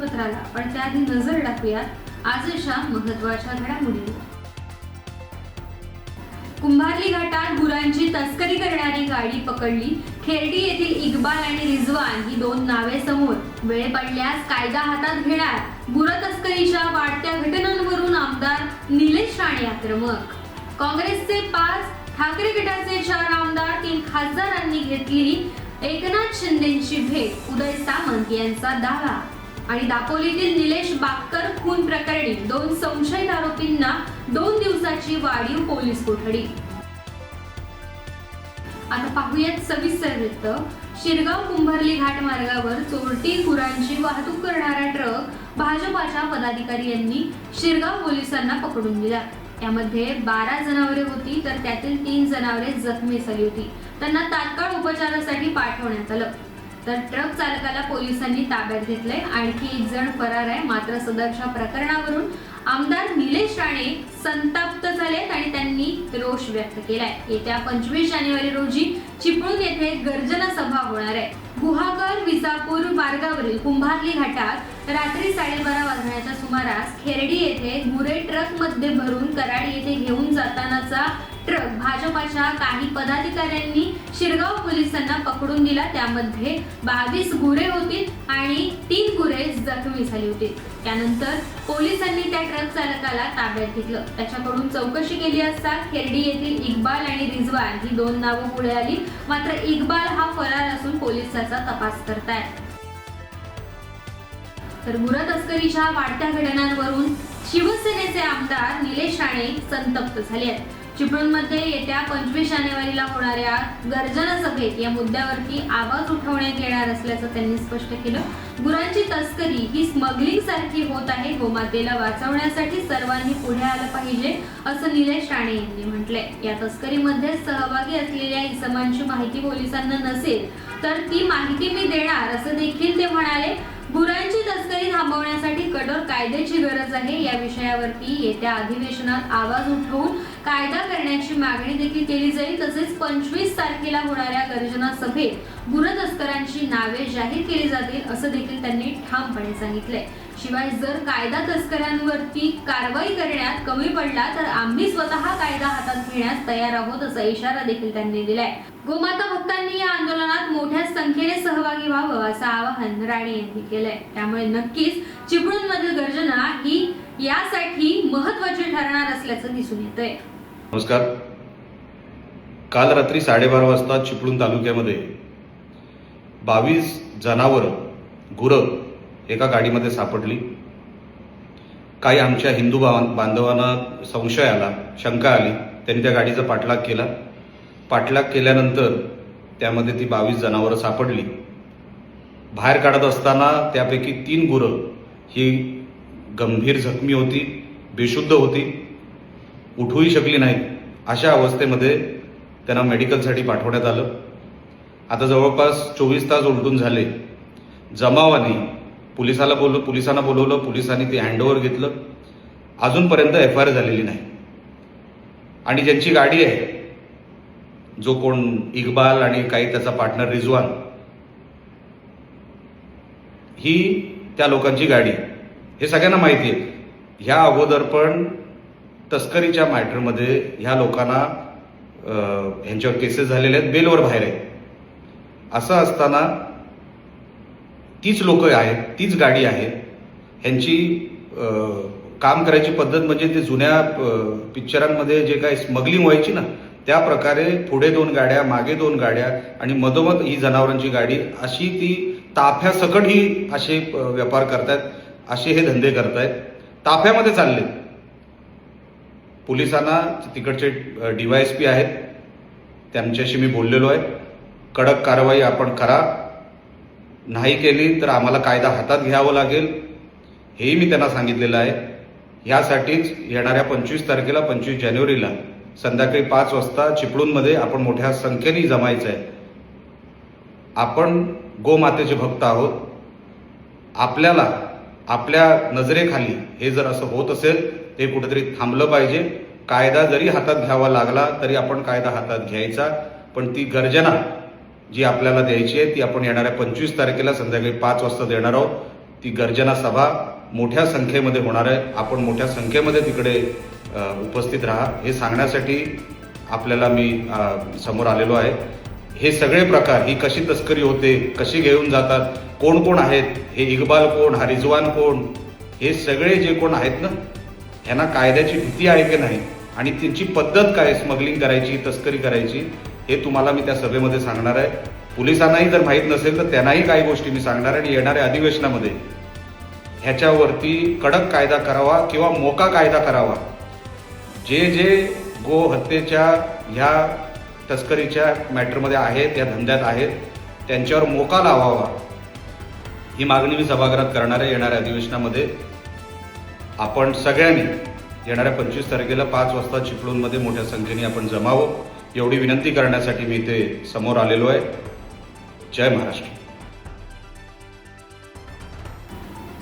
सुरुवात बातमीपत्राला पण त्याआधी नजर टाकूया. आजच्या महत्त्वाच्या घडामोडीवर कुंभारली घाटात गुरांची तस्करी करणारी गाडी पकडली. खेरडी येथील इक्बाल आणि रिजवान ही दोन नावे समोर. वेळ पडल्यास कायदा हातात घेणार. गुर तस्करीच्या वाढत्या घटनांवरून आमदार निलेश राणे आक्रमक. काँग्रेसचे पाच ठाकरे गटाचे चार आमदार तीन खासदारांनी घेतलेली एकनाथ शिंदेची भेट उदय सामंत यांचा दावा. आणि दापोलीतील निलेश बाक्कर खून प्रकरणी दोन संशयित आरोपींना दोन दिवसाची वाढीव पोलीस कोठडी. आता पाहूयात सविस्तर वृत्त. शिरगाव कुंभरली घाट मार्गावर चोरटी गुरांची वाहतूक करणारा ट्रक भाजपाच्या पदाधिकारी यांनी शिरगाव पोलिसांना पकडून दिला. यामध्ये बारा जनावरे होती तर त्यातील तीन जनावरे जखमी झाली होती. त्यांना तात्काळ उपचारासाठी पाठवण्यात आलं. तर ट्रक चालकाला पोलिसांनी ताब्यात घेतलंय. आणखी एक जण फरार आहे मात्र सदरच्या प्रकरणावरून आमदार निलेश राणे संतप्त झालेत आणि त्यांनी रोष व्यक्त केलाय. येत्या पंचवीस जानेवारी रोजी चिपळूण येथे गर्जना सभा होणार आहे. गुहागर विजापूर मार्गावरील कुंभारली घाटात रात्री साडेबारा वाजण्याच्या सुमारास खेरडी येथे गुरे ट्रकमध्ये भरून कराड येथे घेऊन जातानाचा ट्रक भाजपाच्या काही पदाधिकाऱ्यांनी शिरगाव पोलिसांना पकडून दिला. त्यामध्ये बावीस गुरे होती आणि तीन गुरे जखमी झाली होती. त्यानंतर पोलिसांनी त्या ट्रक चालकाला ताब्यात घेतलं. त्याच्याकडून चौकशी केली असता खेर्डी येथील इक्बाल आणि रिजवान ही दोन नावं पुढे आली. मात्र इक्बाल हा फरार असून पोलिसाचा तपास करतायत. तर गुरा तस्करीच्या वाढत्या घटनांवरून शिवसेनेचे आमदार निलेश राणे संतप्त झाले आहेत. चिपळूणमध्ये येत्या पंचवीस जानेवारीला होणाऱ्या गर्जना सभेत या मुद्द्यावरती आवाज उठवण्यात येणार असल्याचं त्यांनी स्पष्ट केलं. गुरांची तस्करी ही स्मगलिंग सारखी होत आहे. गोमातेला वाचवण्यासाठी सर्वांनी पुढे आलं पाहिजे असं निलेश राणे यांनी म्हटलंय. या तस्करीमध्ये सहभागी असलेल्या इसमांची माहिती पोलिसांना नसेल तर ती माहिती मी देणार असं देखील ते म्हणाले. गुरांची तस्करी थांबवण्यासाठी कठोर कायद्याची गरज आहे. या विषयावरती येत्या अधिवेशनात आवाज उठवून कायदा करण्याची मागणी देखील केली जाईल. तसेच पंचवीस तारखेला होणाऱ्या गर्जना सभेत गुर तस्करांची नावे जाहीर केली जातील असं देखील त्यांनी ठामपणे सांगितलंय. शिवाय जर कायदा तस्करांवरती कारवाई करण्यात कमी पडला तर आम्ही स्वतः कायदा हातात घेण्यास तयार आहोत असा इशारा देखील त्यांनी दिलाय. गोमाता भक्तांनी या आंदोलनात मोठ्या संख्येने सहभागी व्हावं असं आवाहन राणे यांनी केलंय. त्यामुळे नक्कीच चिपळूण मधील गर्जना ही यासाठी महत्वाची ठरणार असल्याचं दिसून येतंय. नमस्कार. काल रात्री साडेबारा वाजता चिपळूण तालुक्यामध्ये बावीस जनावर गुरं एका गाडीमध्ये सापडली. काही आमच्या हिंदू बांधवांना संशय आला शंका आली. त्यांनी त्या गाडीचा पाठलाग केला. पाठलाग केल्यानंतर त्यामध्ये ती बावीस जनावरं सापडली. बाहेर काढत असताना त्यापैकी तीन गुरं ही गंभीर जखमी होती बेशुद्ध होती. उठूही शकली नाही अशा अवस्थेमध्ये त्यांना मेडिकलसाठी पाठवण्यात आलं. आता जवळपास चोवीस तास उलटून झाले. जमावाने पोलिसाला बोललो पोलिसांना बोलवलं पोलिसांनी ते हँडओव्हर घेतलं. अजूनपर्यंत एफ आय आर झालेली नाही. आणि ज्यांची गाडी आहे जो कोण इक्बाल आणि काही त्याचा पार्टनर रिजवान ही त्या लोकांची गाडी हे सगळ्यांना माहिती आहे. ह्या अगोदर पण तस्करीच्या मॅटरमध्ये ह्या लोकांना ह्यांच्यावर केसेस झालेले आहेत बेलवर बाहेर आहेत. असं असताना तीच लोक आहेत तीच गाडी आहे ह्यांची काम करायची पद्धत म्हणजे ते जुन्या पिक्चरांमध्ये जे काही स्मगलिंग व्हायची ना त्या प्रकारे पुढे दोन गाड्या मागे दोन गाड्या आणि मधोमध ही जनावरांची गाडी अशी ती ताफ्यासकट ही असे व्यापार करतायत असे हे धंदे करतायत. ताफ्यामध्ये चालले. पोलिसांना तिकडचे डीवायएसपी आहेत. त्यांच्याशी मी बोललेलो आहे. कडक कारवाई आपण करा. नाही केली तर आम्हाला कायदा हातात घ्यावं लागेल. हेही मी त्यांना सांगितलेलं आहे. ह्यासाठीच येणाऱ्या पंचवीस तारखेला पंचवीस जानेवारीला संध्याकाळी पाच वाजता चिपळूणमध्ये आपण मोठ्या संख्येने जमायचं आहे. आपण गोमातेचे भक्त आहोत. आपल्याला आपल्या नजरेखाली हे जर असं होत असेल ते कुठेतरी थांबलं पाहिजे. कायदा जरी हातात घ्यावा लागला तरी आपण कायदा हातात घ्यायचा. पण ती गर्जना जी आपल्याला द्यायची आहे ती आपण येणाऱ्या पंचवीस तारखेला संध्याकाळी पाच वाजता देणार आहोत. ती गर्जना सभा मोठ्या संख्येमध्ये होणार आहे. आपण मोठ्या संख्येमध्ये तिकडे उपस्थित राहा. हे सांगण्यासाठी आपल्याला मी समोर आलेलो आहे. हे सगळे प्रकार ही कशी तस्करी होते कशी घेऊन जातात कोण कोण आहेत हे इक्बाल कोण हा रिजवान कोण हे सगळे जे कोण आहेत ना ह्यांना कायद्याची भीती आहे की नाही? आणि त्यांची पद्धत काय स्मगलिंग करायची तस्करी करायची? हे तुम्हाला मी त्या सभेमध्ये सांगणार आहे. पोलिसांनाही जर माहीत नसेल तर त्यांनाही काही गोष्टी मी सांगणार आहे आणि येणाऱ्या अधिवेशनामध्ये ह्याच्यावरती कडक कायदा करावा किंवा मोका कायदा करावा. जे जे गो हत्येच्या ह्या तस्करीच्या मॅटरमध्ये आहेत या धंद्यात आहेत त्यांच्यावर मोका लावावा. ही मागणी मी सभागृहात करणार आहे येणाऱ्या अधिवेशनामध्ये. आपण सगळ्यांनी येणाऱ्या पंचवीस तारखेला पाच वाजता चिपळूणमध्ये मोठ्या संख्येने आपण जमावं. एवढी विनंती करण्यासाठी मी इथे समोर आलेलो आहे. जय महाराष्ट्र.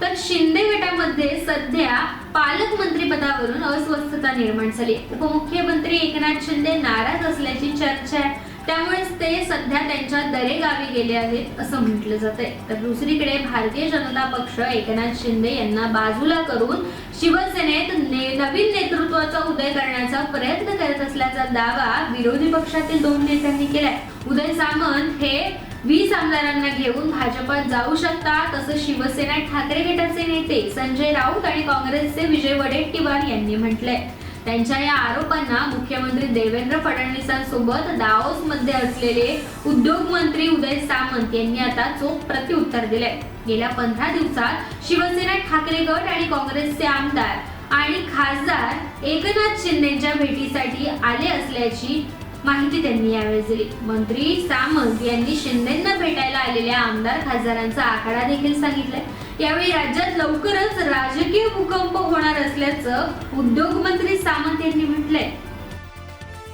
तर शिंदे गटामध्ये सध्या पालकमंत्री पदावरून अस्वस्थता निर्माण झाली. उपमुख्यमंत्री एकनाथ शिंदे नाराज असल्याची चर्चा आहे. त्यामुळेच ते सध्या त्यांच्या दरेगावी गेले आहेत असं म्हटलं जात आहे तर दुसरीकडे भारतीय जनता पक्ष एकनाथ शिंदे यांना बाजूला करून शिवसेनेत ने- नवीन नेतृत्वाचा उदय करण्याचा प्रयत्न करत असल्याचा दावा विरोधी पक्षातील दोन नेत्यांनी केलाय. उदय सामंत हे वीस आमदारांना घेऊन भाजपात जाऊ शकतात असं शिवसेना ठाकरे गटाचे नेते संजय राऊत आणि काँग्रेसचे विजय वडेट्टीवार यांनी म्हटलंय. त्यांच्या या आरोपांना मुख्यमंत्री देवेंद्र फडणवीसांसोबत दाओसमध्ये असलेले उद्योग मंत्री उदय सामंत यांनी आता चोख प्रत्युत्तर दिले गेल्या पंधरा दिवसात शिवसेना ठाकरे गट आणि काँग्रेसचे आमदार आणि खासदार एकनाथ शिंदेच्या भेटीसाठी आले असल्याची माहिती त्यांनी यावेळी दिली. मंत्री सामंत यांनी शिंदेंना भेटायला आलेल्या आमदार खासदारांचा आकडा देखील सांगितलाय. यावेळी राज्यात लवकरच राजकीय भूकंप होणार असल्याचं उद्योग मंत्री सामंत यांनी म्हटलंय.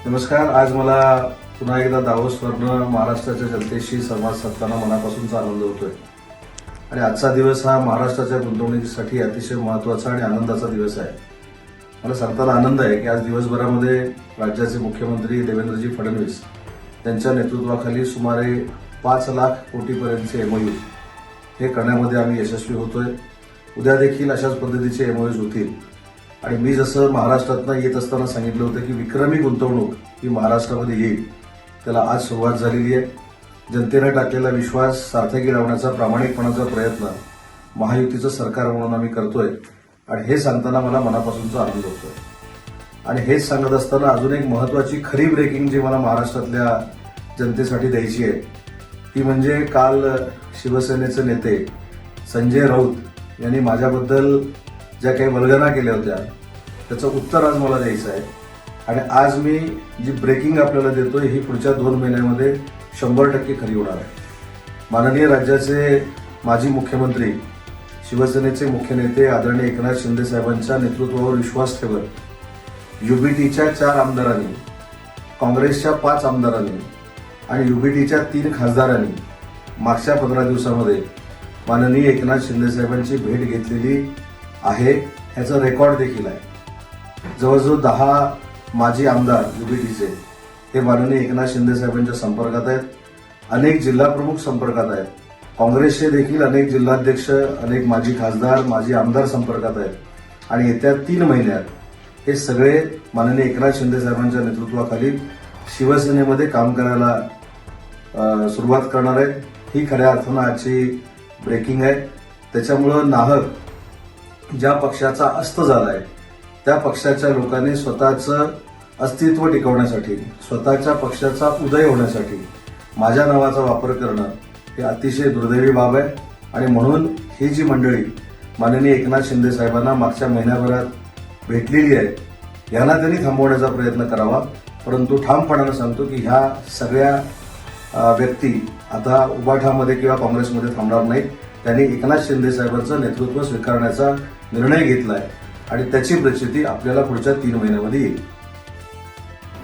नमस्कार आज मला पुन्हा एकदा दावोसवरनं महाराष्ट्राच्या जनतेशी संवाद साधताना मनापासूनचा आनंद होतोय. आणि आजचा दिवस हा महाराष्ट्राच्या गुंतवणुकीसाठी अतिशय महत्त्वाचा आणि आनंदाचा दिवस आहे. मला सांगताना आनंद आहे की आज दिवसभरामध्ये राज्याचे मुख्यमंत्री देवेंद्रजी फडणवीस यांच्या नेतृत्वाखाली सुमारे पाच लाख कोटीपर्यंतचे एमओयू हे करण्यामध्ये आम्ही यशस्वी होतोय. उद्या देखील अशाच पद्धतीचे एमओयूज होतील. आणि मी जसं महाराष्ट्रातनं येत असताना सांगितलं होतं की विक्रमी गुंतवणूक ही महाराष्ट्रामध्ये येईल. त्याला आज सुरुवात झालेली आहे. जनतेनं टाकलेला विश्वास सार्थकी लावण्याचा प्रामाणिकपणाचा प्रयत्न महायुतीचं सरकार म्हणून आम्ही करतोय. आणि हे सांगताना मला मनापासूनचा आनंद होतोय. आणि हेच सांगत असताना अजून एक महत्वाची खरी ब्रेकिंग जी मला महाराष्ट्रातल्या जनतेसाठी द्यायची आहे ती म्हणजे काल शिवसेनेचे नेते संजय राऊत यांनी माझ्याबद्दल ज्या काही वल्गना केल्या होत्या त्याचं उत्तर आज मला द्यायचं आहे. आणि आज मी जी ब्रेकिंग आपल्याला देतोय ही पुढच्या दोन महिन्यामध्ये शंभर टक्के खरी होणार आहे. माननीय राज्याचे माजी मुख्यमंत्री शिवसेनेचे मुख्य नेते आदरणीय एकनाथ शिंदे साहेबांच्या नेतृत्वावर विश्वास ठेवत युबीटीच्या चार आमदारांनी काँग्रेसच्या पाच आमदारांनी आणि युबीटीच्या तीन खासदारांनी मागच्या पंधरा दिवसामध्ये माननीय एकनाथ शिंदे साहेबांची भेट घेतलेली आहे ह्याचा रेकॉर्ड देखील आहे. जवळजवळ दहा माजी आमदार युबीटीचे हे माननीय एकनाथ शिंदे साहेबांच्या संपर्कात आहेत. अनेक जिल्हाप्रमुख संपर्कात आहेत. काँग्रेसचे देखील अनेक जिल्हाध्यक्ष अनेक माजी खासदार माजी आमदार संपर्कात आहेत. आणि येत्या तीन महिन्यात हे सगळे माननीय एकनाथ शिंदे साहेबांच्या नेतृत्वाखाली शिवसेनेमध्ये काम करायला सुरुवात करणार आहेत ही खऱ्या अर्थानं आजची ब्रेकिंग आहे. त्याच्यामुळं नाहक ज्या पक्षाचा अस्त झाला आहे त्या पक्षाच्या लोकांनी स्वतःचं अस्तित्व टिकवण्यासाठी स्वतःच्या पक्षाचा उदय होण्यासाठी माझ्या नावाचा वापर करणं हे अतिशय दुर्दैवी बाब आहे. आणि म्हणून ही जी मंडळी माननीय एकनाथ शिंदे साहेबांना मागच्या महिन्याभरात भेटलेली आहे यांना त्यांनी थांबवण्याचा प्रयत्न करावा. परंतु ठामपणानं सांगतो की ह्या सगळ्या व्यक्ती आता उबाठामध्ये किंवा काँग्रेसमध्ये थांबणार नाहीत. त्यांनी एकनाथ शिंदे साहेबांचं नेतृत्व स्वीकारण्याचा निर्णय घेतला आहे आणि त्याची प्रचिती आपल्याला पुढच्या तीन महिन्यामध्ये येईल.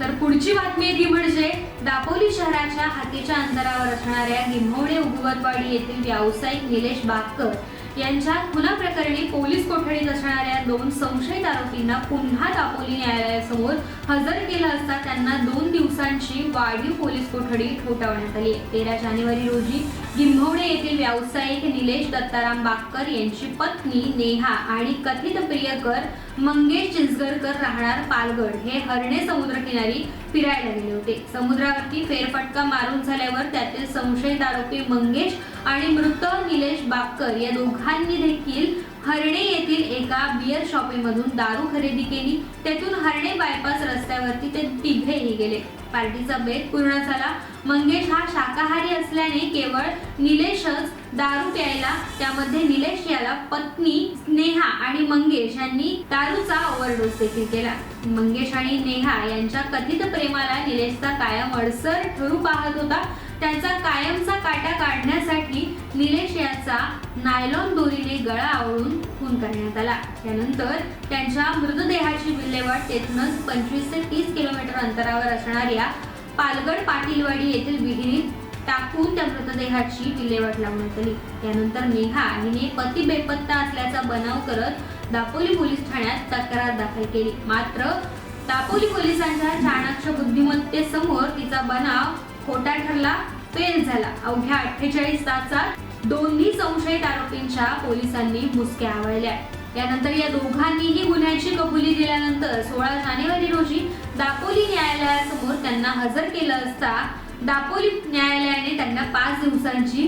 तर पुढची बातमी ती म्हणजे दापोली शहराच्या हातीच्या अंतरावर असणाऱ्या निम्होडे उगवतवाडी येथील व्यावसायिक निलेश बागकर यांच्या खुना प्रकरणी पोलीस कोठडीत असणाऱ्या दोन संशयित आरोपींना पुन्हा दापोली न्यायालयासमोर हजर केलं असता त्यांना दोन दिवसांची वाढीव पोलीस कोठडी ठोठावण्यात आली. तेरा जानेवारी रोजी गिंभवडे येथील व्यावसायिक निलेश दत्ताराम बाक्कर यांची पत्नी नेहा आणि कथित प्रियकर मंगेश चिंचगरकर राहणार पालगड हे हरणे समुद्रकिनारी फिरायला गेले होते. समुद्रावरती फेरफटका मारून झाल्यावर त्यातील संशयित आरोपी मंगेश आणि मृत निलेश बापकर या दोघांनी देखील हरणे येथील एका बियर शॉपीमधून दारू खरेदी केली. तेथून हरणे बायपास रस्त्यावरती ते तिघेही गेले. पार्टीचा बेत पूर्ण झाला. मंगेश हा शाकाहारी असल्याने केवळ निलेशच दारू प्यायला त्यामध्ये निलेश याला पत्नी स्नेहा आणि मंगेश यांनी दारूचा ओव्हरडोस देखील केला. मंगेश आणि नेहा यांच्या कथित प्रेमाला निलेशचा कायम अडसर ठरू पाहत होता. त्याचा कायमचा काटा काढण्यासाठी निलेश याचा नायलॉन दोरीने गळा आवळून खून करण्यात आला. त्यानंतर त्यांच्या मृतदेहाची विल्हेवाट तेथूनच पंचवीस ते तीस किलोमीटर अंतरावर असणाऱ्या पालगड पाटीलवाडी येथील विहिरीत टाकून त्या मृतदेहाची विल्हेवाट लावण्यात आली. त्यानंतर नेहा हिने पती बेपत्ता असल्याचा बनाव करत दापोली पोलीस ठाण्यात तक्रार दाखल केली. मात्र दापोली पोलिसांच्या चाणाक्ष बुद्धिमत्तेसमोर तिचा बनाव खोटा ठरला फेल झाला. अवघ्या अठ्ठेचाळीस तासात दोन्ही संशयित आरोपींच्या पोलिसांनी मुसक्या आवळल्या. यानंतर या दोघांनीही गुन्ह्याची कबुली दिल्यानंतर सोळा जानेवारी रोजी दापोली न्यायालयासमोर त्यांना हजर केलं असता दापोली न्यायालयाने त्यांना पाच दिवसांची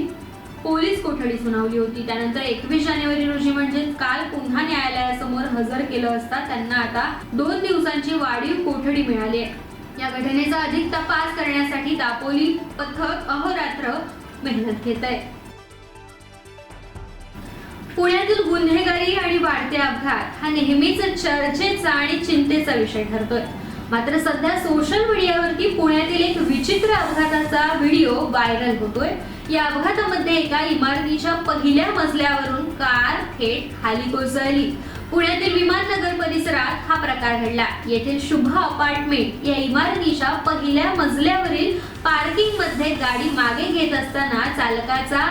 पोलीस कोठडी सुनावली होती. त्यानंतर एकवीस जानेवारी रोजी म्हणजे काल पुन्हा न्यायालयासमोर हजर केलं असता त्यांना आता दोन दिवसांची वाढीव कोठडी मिळाली आहे. या घटनेचा अधिक तपास करण्यासाठी दापोली पथक अहोरात्र मेहनत घेत आहे पुण्यातील गुन्हेगारी आणि वाढते अपघात हा नेहमीच चर्चेचा आणि चिंतेचा विषय ठरतोय. मात्र सध्या सोशल मीडियावरती पुण्यातील एक विचित्र अपघाताचा व्हिडिओ व्हायरल होतोय. या अपघातामध्ये एका इमारतीच्या पहिल्या मजल्यावरून कार थेट खाली कोसळली. पुण्यातील विमाननगर परिसरात हा प्रकार घडला. येथील शुभ अपार्टमेंट या इमारतीच्या पहिल्या मजल्यावरील पार्किंगमध्ये गाडी मागे घेत असताना चालकाचा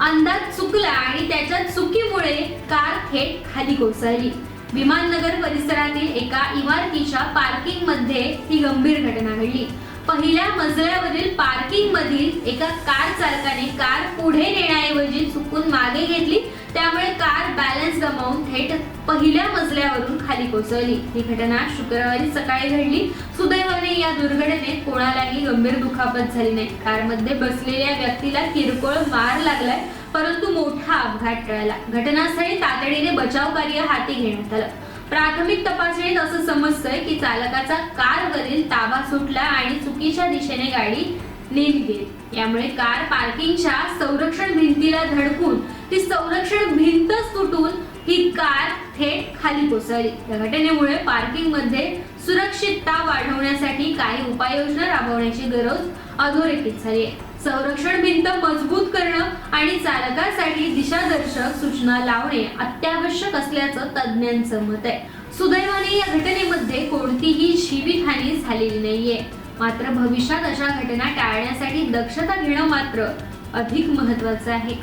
अंदाज चुकला आणि त्याच्या चुकीमुळे कार थेट खाली कोसळली. विमाननगर परिसरातील एका इमारतीच्या पार्किंगमध्ये ही गंभीर घटना घडली. पहिल्या मजल्यावरील पार्किंग मधील एका कार चालकाने कार पुढे नेण्याऐवजी चुकून मागे घेतली. त्यामुळे कार बॅलन्स गमावून थेट पहिल्या मजल्यावरून खाली कोसळली. ही घटना शुक्रवारी सकाळी घडली. सुदैवाने या दुर्घटनेत कोणालाही गंभीर दुखापत झाली नाही. कारमध्ये बसलेल्या व्यक्तीला किरकोळ मार लागलाय परंतु मोठा अपघात टळला. घटनास्थळी तातडीने बचाव कार्य हाती घेण्यात आलं. प्राथमिक तपासणीत असं समजतंय की चालकाचा कारवरील ताबा सुटला आणि चुकीच्या दिशेने गाडी नेली गेली यामुळे कार पार्किंगच्या संरक्षण भिंतीला धडकून ती संरक्षण भिंतच तुटून ही कार थेट खाली कोसळली. या घटनेमुळे पार्किंगमध्ये सुरक्षितता वाढवण्यासाठी काही उपाययोजना राबवण्याची गरज अधोरेखित झाली आहे. संरक्षण भिंत मजबूत करणं आणि चालकासाठी दिशादर्शक सूचना लावणे अत्यावश्यक असल्याचं तज्ज्ञांचं मत आहे. सुदैवाने या घटनेमध्ये कोणतीही जीवितहानी झालेली नाहीये. मात्र भविष्यात अशा घटना टाळण्यासाठी दक्षता घेणं मात्र अधिक महत्वाचं आहे.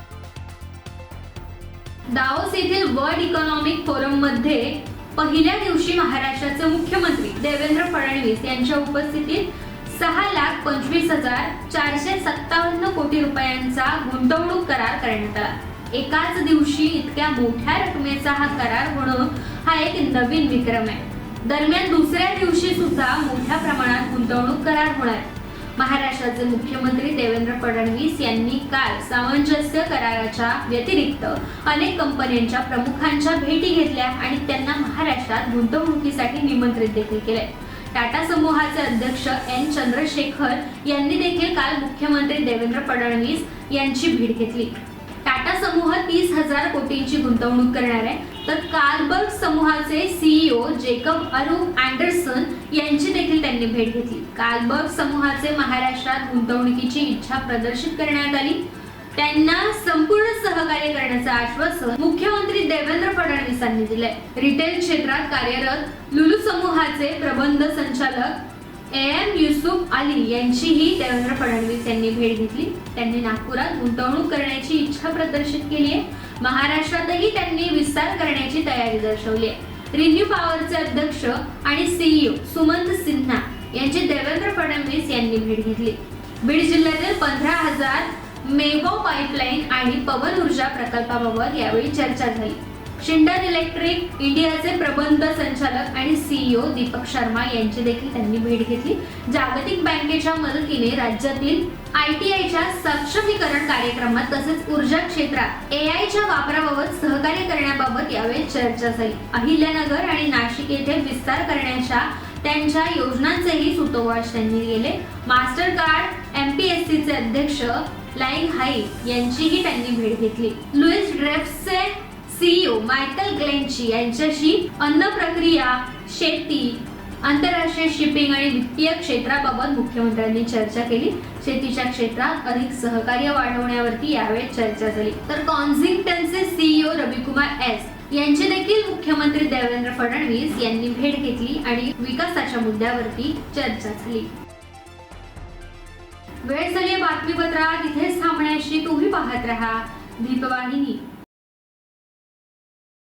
दावोस येथील वर्ल्ड इकॉनॉमिक फोरममध्ये पहिल्या दिवशी महाराष्ट्राचे मुख्यमंत्री देवेंद्र फडणवीस यांच्या उपस्थितीत सहा लाख पंचवीस हजार चारशे सत्तावन्न कोटी रुपयांचा गुंतवणूक करार करण्यात आला. एकाच दिवशी इतक्या मोठ्या रकमेचा हा करार होणं हा एक नवीन विक्रम आहे. दरम्यान दुसऱ्या दिवशी सुद्धा मोठ्या प्रमाणात गुंतवणूक करार होणार महाराष्ट्राचे मुख्यमंत्री देवेंद्र फडणवीस यांनी काल सामंजस्य कराराच्या व्यतिरिक्त अनेक कंपन्यांच्या प्रमुखांच्या भेटी घेतल्या आणि त्यांना महाराष्ट्रात गुंतवणुकीसाठी निमंत्रित देखील केले टाटा समूहाचे अध्यक्ष एन चंद्रशेखर यांनी देखील काल मुख्यमंत्री देवेंद्र फडणवीस यांची भेट घेतली. टाटा समूह तीस हजार कोटींची गुंतवणूक करणार आहे. तर कार्बर्ग समूहाचे सीईओ जेकब अरू अँडरसन यांची देखील त्यांनी भेट घेतली. कार्बर्ग समूहाचे महाराष्ट्रात गुंतवणुकीची इच्छा प्रदर्शित करण्यात आली. त्यांना संपूर्ण सहकार्य करण्याचं आश्वासन मुख्यमंत्री देवेंद्र फडणवीसांनी दिले रिटेल क्षेत्रात कार्यरत लुलू समूहाचे प्रबंध संचालक ए एम युसुफ अली यांचीही देवेंद्र फडणवीस यांनी भेट घेतली. त्यांनी नागपुरात गुंतवणूक करण्याची इच्छा प्रदर्शित केली आहे. महाराष्ट्रातही त्यांनी विस्तार करण्याची तयारी दर्शवली आहे. रिन्यू पॉवरचे अध्यक्ष आणि सीईओ सुमंत सिन्हा यांची देवेंद्र फडणवीस यांनी भेट घेतली. बीड जिल्ह्यातील पंधरा हजार मेगाव पाईपलाईन आणि पवन ऊर्जा प्रकल्पाबाबत यावेळी चर्चा झाली. शिंडर इलेक्ट्रिक इंडियाचे प्रबंध संचालक आणि सीईओ दीपक शर्मा यांची देखील त्यांनी भेट घेतली. जागतिक बँकेच्या मदतीने राज्यातील आय टी आयच्या सक्षमीकरण कार्यक्रमात तसेच ऊर्जा क्षेत्रात ए आयच्या वापराबाबत सहकार्य करण्याबाबत यावेळी चर्चा झाली. अहिल्यानगर आणि नाशिक येथे विस्तार करण्याच्या त्यांच्या योजनांचेही सुतोवाच त्यांनी केले. मास्टर कार्ड एमपीएससी अध्यक्ष लाईन हाई यांचीही त्यांनी भेट घेतली. लुईस ड्रेफ्सचे सीईओ मायकल ग्लेंची यांच्याशी अन्न प्रक्रिया शेती आंतरराष्ट्रीय शिपिंग आणि वित्तीय क्षेत्राबाबत मुख्यमंत्र्यांनी चर्चा केली. शेतीच्या क्षेत्रात अधिक सहकार्य वाढवण्यावरती यावेळी चर्चा झाली. तर कॉन्झिंग्टनचे सीईओ रविकुमार एस यांची देखील मुख्यमंत्री देवेंद्र फडणवीस यांनी भेट घेतली आणि विकासाच्या मुद्द्यावरती चर्चा झाली. वेळ झाली बातमीपत्रात. इथेच थांबण्याशी तुम्ही पाहत राहा. दीपवाहिनी.